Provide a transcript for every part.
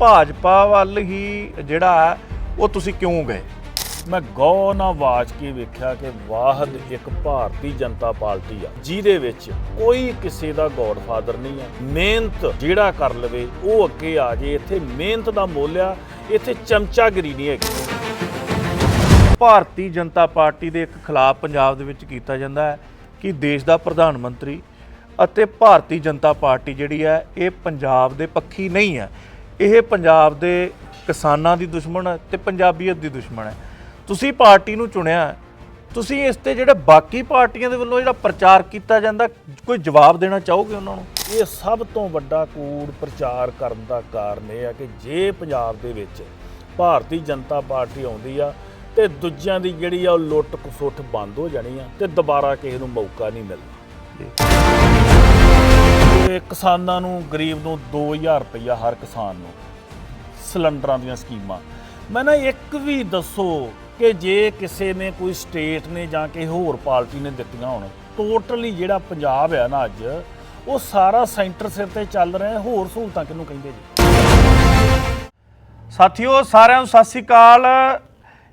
ਭਾਜਪਾ ਵੱਲ ਹੀ ਜਿਹੜਾ ਹੈ ਉਹ ਤੁਸੀਂ ਕਿਉਂ ਗਏ? ਮੈਂ ਗੌਰ ਨਾਲ ਆਵਾਜ਼ ਕੇ ਵੇਖਿਆ ਕਿ ਵਾਹਦ ਇੱਕ ਭਾਰਤੀ ਜਨਤਾ ਪਾਰਟੀ ਆ ਜਿਹਦੇ ਵਿੱਚ ਕੋਈ ਕਿਸੇ ਦਾ ਗੋਡਫਾਦਰ ਨਹੀਂ ਆ। ਮਿਹਨਤ ਜਿਹੜਾ ਕਰ ਲਵੇ ਉਹ ਅੱਗੇ ਆ ਜੇ। ਇੱਥੇ ਮਿਹਨਤ ਦਾ ਮੁੱਲ ਆ ਇੱਥੇ ਚਮਚਾਗਰੀ ਨਹੀਂ ਹੈਗੀ। ਭਾਰਤੀ ਜਨਤਾ ਪਾਰਟੀ ਦੇ ਇੱਕ ਖਿਲਾਫ ਪੰਜਾਬ ਦੇ ਵਿੱਚ ਕੀਤਾ ਜਾਂਦਾ ਹੈ ਕਿ ਦੇਸ਼ ਦਾ ਪ੍ਰਧਾਨ ਮੰਤਰੀ ਅਤੇ ਭਾਰਤੀ ਜਨਤਾ ਪਾਰਟੀ ਜਿਹੜੀ ਹੈ ਇਹ ਪੰਜਾਬ ਦੇ ਪੱਖੀ ਨਹੀਂ ਹੈ। ਇਹ ਪੰਜਾਬ ਦੇ ਕਿਸਾਨਾਂ ਦੀ ਦੁਸ਼ਮਣ ਹੈ ਤੇ ਪੰਜਾਬੀਅਤ ਦੀ ਦੁਸ਼ਮਣ ਹੈ। ਤੁਸੀਂ ਪਾਰਟੀ ਨੂੰ ਚੁਣਿਆ। ਤੁਸੀਂ ਇਸ ਤੇ ਜਿਹੜੇ ਬਾਕੀ ਪਾਰਟੀਆਂ ਦੇ ਵੱਲੋਂ ਜਿਹੜਾ ਪ੍ਰਚਾਰ ਕੀਤਾ ਜਾਂਦਾ ਕੋਈ ਜਵਾਬ ਦੇਣਾ ਚਾਹੋਗੇ ਉਹਨਾਂ ਨੂੰ? ਇਹ ਸਭ ਤੋਂ ਵੱਡਾ ਕੂੜ ਪ੍ਰਚਾਰ ਕਰਨ ਦਾ ਕਾਰਨ ਇਹ ਆ ਕਿ ਜੇ ਪੰਜਾਬ ਦੇ ਵਿੱਚ ਭਾਰਤੀ ਜਨਤਾ ਪਾਰਟੀ ਆਉਂਦੀ ਆ ਤੇ ਦੂਜਿਆਂ ਦੀ ਜਿਹੜੀ ਆ ਉਹ ਲੁੱਟ ਖਸੁੱਟ ਬੰਦ ਹੋ ਜਾਣੀ ਆ ਤੇ ਦੁਬਾਰਾ ਕਿਸੇ ਨੂੰ ਮੌਕਾ ਨਹੀਂ ਮਿਲਣਾ। ਤੇ ਕਿਸਾਨਾਂ ਨੂੰ, ਗਰੀਬ ਨੂੰ 2000 ਰੁਪਇਆ ਹਰ ਕਿਸਾਨ ਨੂੰ ਸਿਲੰਡਰਾਂ ਦੀਆਂ ਸਕੀਮਾਂ। ਮੈਂ ਨਾ ਇੱਕ ਵੀ ਦੱਸੋ ਕਿ ਜੇ ਕਿਸੇ ਨੇ ਕੋਈ ਸਟੇਟ ਨੇ ਜਾਂ ਕਿਸੇ ਹੋਰ ਪਾਰਟੀ ਨੇ ਦਿੱਤੀਆਂ ਹੋਣ, ਟੋਟਲੀ ਜਿਹੜਾ ਪੰਜਾਬ ਹੈ ਨਾ ਅੱਜ, ਉਹ ਸਾਰਾ ਸੈਂਟਰ ਸਿਰ ਤੇ ਚੱਲ ਰਿਹਾ ਹੋਰ ਸਹੂਲਤਾਂ ਕਿਹਨੂੰ ਕਹਿੰਦੇ ਜੀ? ਸਾਥੀਓ, ਸਾਰਿਆਂ ਨੂੰ ਸਤਿ ਸ੍ਰੀ ਅਕਾਲ।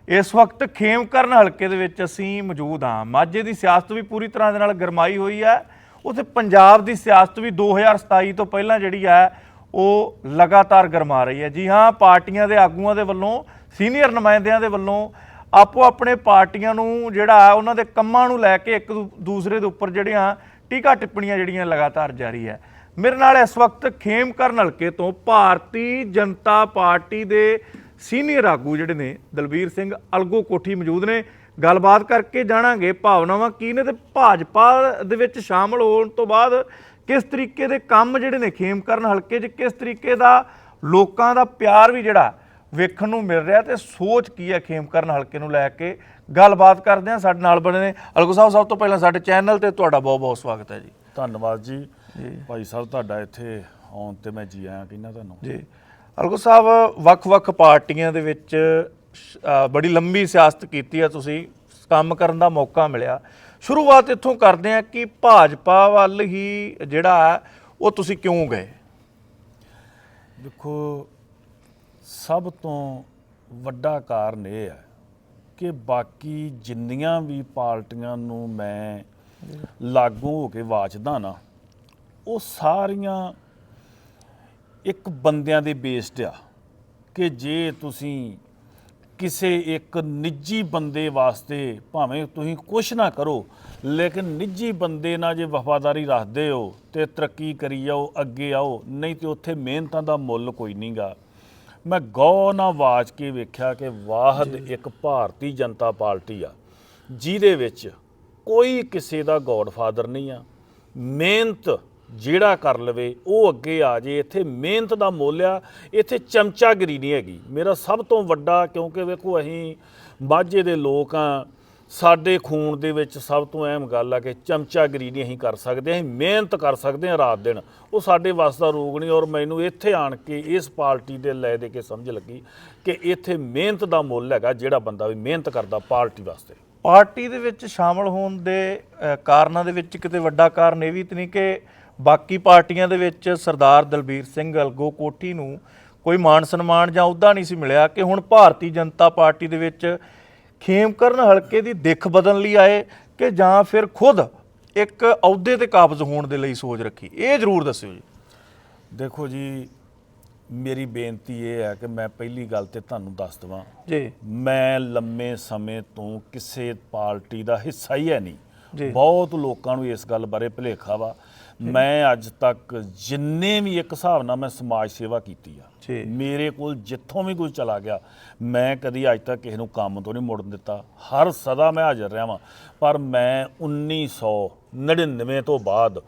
ਇਸ ਵਕਤ ਖੇਮਕਰਨ ਹਲਕੇ ਦੇ ਵਿੱਚ ਅਸੀਂ ਮੌਜੂਦ ਹਾਂ। ਮਾਝੇ ਦੀ ਸਿਆਸਤ ਵੀ ਪੂਰੀ ਤਰ੍ਹਾਂ ਦੇ ਨਾਲ ਗਰਮਾਈ ਹੋਈ ਹੈ। ਉੱਥੇ ਪੰਜਾਬ ਦੀ ਸਿਆਸਤ ਵੀ 2027 ਤੋਂ ਪਹਿਲਾਂ ਜਿਹੜੀ ਹੈ ਉਹ ਲਗਾਤਾਰ ਗਰਮਾ ਰਹੀ ਹੈ। ਜੀ ਹਾਂ, ਪਾਰਟੀਆਂ ਦੇ ਆਗੂਆਂ ਦੇ ਵੱਲੋਂ, ਸੀਨੀਅਰ ਨੁਮਾਇੰਦਿਆਂ ਦੇ ਵੱਲੋਂ ਆਪੋ ਆਪਣੇ ਪਾਰਟੀਆਂ ਨੂੰ ਜਿਹੜਾ ਉਹਨਾਂ ਦੇ ਕੰਮਾਂ ਨੂੰ ਲੈ ਕੇ ਇੱਕ ਦੂ- ਦੂਸਰੇ ਦੇ ਉੱਪਰ ਜਿਹੜੀਆਂ ਟੀਕਾ ਟਿੱਪਣੀਆਂ ਜਿਹੜੀਆਂ ਲਗਾਤਾਰ ਜਾਰੀ ਹੈ। ਮੇਰੇ ਨਾਲ ਇਸ ਵਕਤ ਖੇਮਕਰਨ ਹਲਕੇ ਤੋਂ ਭਾਰਤੀ ਜਨਤਾ ਪਾਰਟੀ ਦੇ ਸੀਨੀਅਰ ਆਗੂ ਜਿਹੜੇ ਨੇ, ਦਲਬੀਰ ਸਿੰਘ ਅਲਗੋ ਕੋਠੀ ਮੌਜੂਦ ਨੇ। ਗੱਲਬਾਤ ਕਰਕੇ ਜਾਣਾਂਗੇ ਭਾਵਨਾਵਾਂ ਕੀ ਨੇ ਤੇ ਭਾਜਪਾ ਦੇ ਵਿੱਚ ਸ਼ਾਮਲ ਹੋਣ ਤੋਂ ਬਾਅਦ ਕਿਸ ਤਰੀਕੇ ਦੇ ਕੰਮ ਜਿਹੜੇ ਨੇ ਖੇਮਕਰਨ ਹਲਕੇ 'ਚ ਕਿਸ ਤਰੀਕੇ ਦਾ ਲੋਕਾਂ ਦਾ ਪਿਆਰ ਵੀ ਜਿਹੜਾ ਵੇਖਣ ਨੂੰ ਮਿਲ ਰਿਹਾ ਤੇ ਸੋਚ ਕੀ ਹੈ ਖੇਮਕਰਨ ਹਲਕੇ ਨੂੰ ਲੈ ਕੇ? ਗੱਲਬਾਤ ਕਰਦੇ ਹਾਂ ਸਾਡੇ ਨਾਲ ਬਣੇ ਨੇ ਅਲਗੋ ਸਾਹਿਬ ਸਭ ਤੋਂ ਪਹਿਲਾਂ ਸਾਡੇ ਚੈਨਲ ਤੇ ਤੁਹਾਡਾ ਬਹੁਤ ਬਹੁਤ ਸਵਾਗਤ ਹੈ ਜੀ। ਧੰਨਵਾਦ ਜੀ। ਭਾਈ ਸਾਹਿਬ ਤੁਹਾਡਾ ਇੱਥੇ ਆਉਣ ਤੇ ਮੈਂ ਜੀ ਆਇਆਂ ਕਹਿੰਦਾ ਤੁਹਾਨੂੰ ਜੀ। ਅਲਗੋ ਸਾਹਿਬ ਵੱਖ-ਵੱਖ ਪਾਰਟੀਆਂ ਦੇ ਵਿੱਚ ਬੜੀ ਲੰਬੀ ਸਿਆਸਤ ਕੀਤੀ ਆ ਤੁਸੀਂ। ਕੰਮ ਕਰਨ ਦਾ ਮੌਕਾ ਮਿਲਿਆ। ਸ਼ੁਰੂਆਤ ਇੱਥੋਂ ਕਰਦੇ ਆ ਕਿ ਭਾਜਪਾ ਵੱਲ ਹੀ ਜਿਹੜਾ ਹੈ, ਉਹ ਤੁਸੀਂ ਕਿਉਂ ਗਏ? ਦੇਖੋ, ਸਭ ਤੋਂ ਵੱਡਾ ਕਾਰਨ ਇਹ ਹੈ ਕਿ ਬਾਕੀ ਜਿੰਨੀਆਂ ਵੀ ਪਾਰਟੀਆਂ ਨੂੰ ਮੈਂ ਲਾਗੂ ਹੋ ਕੇ ਵਾਚਦਾ ਨਾ, ਉਹ ਸਾਰੀਆਂ ਇੱਕ ਬੰਦਿਆਂ ਦੇ ਬੇਸਡ ਆ ਕਿ ਜੇ ਤੁਸੀਂ ਕਿਸੇ ਇੱਕ ਨਿੱਜੀ ਬੰਦੇ ਵਾਸਤੇ ਭਾਵੇਂ ਤੁਸੀਂ ਕੁਝ ਨਾ ਕਰੋ ਲੇਕਿਨ ਨਿੱਜੀ ਬੰਦੇ ਨਾਲ ਜੇ ਵਫਾਦਾਰੀ ਰੱਖਦੇ ਹੋ ਤੇ ਤਰੱਕੀ ਕਰੀ ਜਾਓ ਅੱਗੇ ਆਓ ਨਹੀਂ ਤੇ ਉੱਥੇ ਮਿਹਨਤਾਂ ਦਾ ਮੁੱਲ ਕੋਈ ਨਹੀਂਗਾ ਮੈਂ ਗੌਰ ਨਾਲ ਆਵਾਜ਼ ਕੇ ਵੇਖਿਆ ਕਿ ਵਾਹਦ ਇੱਕ ਭਾਰਤੀ ਜਨਤਾ ਪਾਰਟੀ ਆ ਜਿਹਦੇ ਵਿੱਚ ਕੋਈ ਕਿਸੇ ਦਾ ਗੋਡਫਾਦਰ ਨਹੀਂ ਆ। ਮਿਹਨਤ ਜਿਹੜਾ ਕਰ ਲਵੇ, ਉਹ ਅੱਗੇ ਆ ਜੇ। ਇੱਥੇ ਮਿਹਨਤ ਦਾ ਮੁੱਲ ਆ। ਇੱਥੇ ਚਮਚਾਗਰੀ ਨਹੀਂ ਹੈਗੀ। ਮੇਰਾ ਸਭ ਤੋਂ ਵੱਡਾ, ਕਿਉਂਕਿ ਵੇਖੋ, ਅਸੀਂ ਮਾਝੇ ਦੇ ਲੋਕ ਆ। ਸਾਡੇ ਖੂਨ ਦੇ ਵਿੱਚ ਸਭ ਤੋਂ ਅਹਿਮ ਗੱਲ ਆ ਕਿ ਚਮਚਾਗਰੀ ਨਹੀਂ ਅਸੀਂ ਕਰ ਸਕਦੇ। ਅਸੀਂ ਮਿਹਨਤ ਕਰ ਸਕਦੇ ਹਾਂ ਰਾਤ ਦਿਨ। ਉਹ ਸਾਡੇ ਵੱਸ ਦਾ ਰੋਗ ਨਹੀਂ, ਔਰ ਮੈਨੂੰ ਇੱਥੇ ਆਣ ਕੇ ਇਸ ਪਾਰਟੀ ਦੇ ਲੈ ਦੇ ਕੇ ਸਮਝ ਲੱਗੀ ਕਿ ਇੱਥੇ ਮਿਹਨਤ ਦਾ ਮੁੱਲ ਹੈਗਾ, ਜਿਹੜਾ ਬੰਦਾ ਵੀ ਮਿਹਨਤ ਕਰਦਾ ਪਾਰਟੀ ਵਾਸਤੇ। ਪਾਰਟੀ ਦੇ ਵਿੱਚ ਸ਼ਾਮਲ ਹੋਣ ਦੇ ਕਾਰਨਾਂ ਦੇ ਵਿੱਚ ਕਿਤੇ ਵੱਡਾ ਕਾਰਨ ਇਹ ਵੀ ਤਾਂ ਨਹੀਂ ਕਿ ਬਾਕੀ ਪਾਰਟੀਆਂ ਦੇ ਵਿੱਚ ਸਰਦਾਰ ਦਲਬੀਰ ਸਿੰਘ ਅਲਗੋ ਕੋਠੀ ਨੂੰ ਕੋਈ ਮਾਣ ਸਨਮਾਨ ਜਾਂ ਅਹੁਦਾ ਨਹੀਂ ਸੀ ਮਿਲਿਆ ਕਿ ਹੁਣ ਭਾਰਤੀ ਜਨਤਾ ਪਾਰਟੀ ਦੇ ਵਿੱਚ ਖੇਮਕਰਨ ਹਲਕੇ ਦੀ ਦਿੱਖ ਬਦਲਣ ਲਈ ਆਏ ਕਿ ਜਾਂ ਫਿਰ ਖੁਦ ਇੱਕ ਅਹੁਦੇ ਤੇ ਕਾਬਜ਼ ਹੋਣ ਦੇ ਲਈ ਸੋਚ ਰੱਖੀ। ਇਹ ਜ਼ਰੂਰ ਦੱਸਿਓ ਜੀ। ਦੇਖੋ ਜੀ ਮੇਰੀ ਬੇਨਤੀ ਇਹ ਹੈ ਕਿ ਮੈਂ ਪਹਿਲੀ ਗੱਲ ਤੇ ਤੁਹਾਨੂੰ ਦੱਸ ਦਵਾਂ। ਜੀ। ਮੈਂ ਲੰਮੇ ਸਮੇਂ ਤੋਂ ਕਿਸੇ ਪਾਰਟੀ ਦਾ ਹਿੱਸਾ ਹੀ ਹੈ। ਨਹੀਂ। ਬਹੁਤ ਲੋਕਾਂ ਨੂੰ ਇਸ ਗੱਲ ਬਾਰੇ ਭੁਲੇਖਾ ਵਾ ਮੈਂ ਅੱਜ ਤੱਕ ਜਿੰਨੇ ਵੀ ਇੱਕ ਹਿਸਾਬ ਨਾਲ ਮੈਂ ਸਮਾਜ ਸੇਵਾ ਕੀਤੀ ਆ। ਮੇਰੇ ਕੋਲ ਜਿੱਥੋਂ ਵੀ ਕੋਈ ਚਲਾ ਗਿਆ ਮੈਂ ਕਦੀ ਅੱਜ ਤੱਕ ਕਿਸੇ ਨੂੰ ਕੰਮ ਤੋਂ ਨਹੀਂ ਮੁੜਨ ਦਿੱਤਾ ਹਰ ਸਦਾ ਮੈਂ ਹਾਜ਼ਰ ਰਿਹਾ ਵਾਂ ਪਰ ਮੈਂ 1999 ਤੋਂ ਬਾਅਦ।